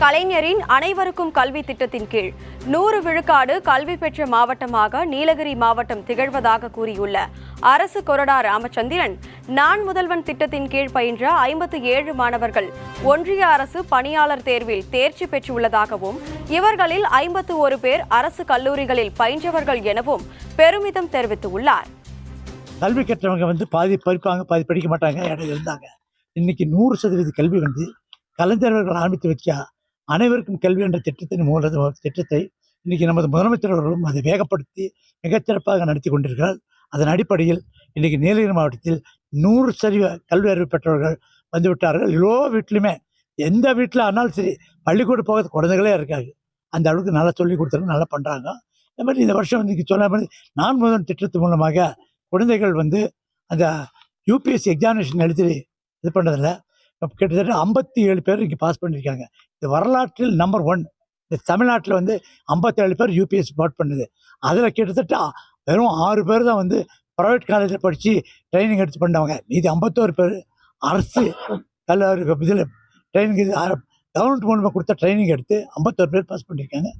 கலைஞரின் அனைவருக்கும் கல்வி திட்டத்தின் கீழ் நூறு விழுக்காடு கல்வி பெற்ற மாவட்டமாக நீலகிரி மாவட்டம் திகழ்வதாக கூறியுள்ள அரசு கொறடா ராமச்சந்திரன் நான் முதல்வன் திட்டத்தின் கீழ் பயின்ற ஐம்பத்து ஏழு மாணவர்கள் ஒன்றிய அரசு பணியாளர் தேர்வில் தேர்ச்சி பெற்றுள்ளதாகவும் இவர்களில் ஐம்பத்து ஒரு பேர் அரசு கல்லூரிகளில் பயின்றவர்கள் எனவும் பெருமிதம் தெரிவித்துள்ளார். கல்வி கற்றவங்க வந்து பாதி படிப்பாங்க பாதி படிக்க மாட்டாங்க இருந்தாங்க. இன்னைக்கு நூறு சதவீத கல்வி வந்து கலைஞர்கள் ஆரம்பித்து வச்சா அனைவருக்கும் கல்வி என்ற திட்டத்தின் மூல திட்டத்தை இன்றைக்கி நமது முதலமைச்சர் அவர்களும் அதை வேகப்படுத்தி மிகச்சிறப்பாக நடத்தி கொண்டிருக்கிறார். அதன் அடிப்படையில் இன்றைக்கி நீலகிரி மாவட்டத்தில் நூறு சரிவ கல்வி அறிவு பெற்றவர்கள் வந்து விட்டார்கள் எல்லோ வீட்லையுமே எந்த வீட்டில் ஆனாலும் சரி பள்ளிக்கூடம் போகாத குழந்தைகளே இருக்காது அந்த அளவுக்கு நல்லா சொல்லி கொடுத்துருக்கு நல்லா பண்ணுறாங்க இந்த மாதிரி இந்த வருஷம் இன்னைக்கு சொன்ன மாதிரி நான் முதல் திட்டத்தின் மூலமாக குழந்தைகள் வந்து அந்த யூபிஎஸ்சி எக்ஸாமினேஷன் எழுதி இது பண்ணதில் கிட்டத்தட்ட ஐம்பத்தி ஏழு பேர் இங்கே பாஸ் பண்ணியிருக்காங்க இது வரலாற்றில் நம்பர் ஒன் இந்த தமிழ்நாட்டில் வந்து ஐம்பத்தேழு பேர் யூபிஎஸ்சி பாட் பண்ணுது. அதில் கிட்டத்தட்ட வெறும் ஆறு பேர் தான் வந்து ப்ரைவேட் காலேஜில் படித்து ட்ரைனிங் எடுத்து பண்ணவங்க. இது ஐம்பத்தோரு பேர் அரசு கல்லூரி இதில் ட்ரைனிங் இது கவர்மெண்ட் மூலமாக கொடுத்த ட்ரைனிங் எடுத்து ஐம்பத்தோரு பேர் பாஸ் பண்ணியிருக்காங்க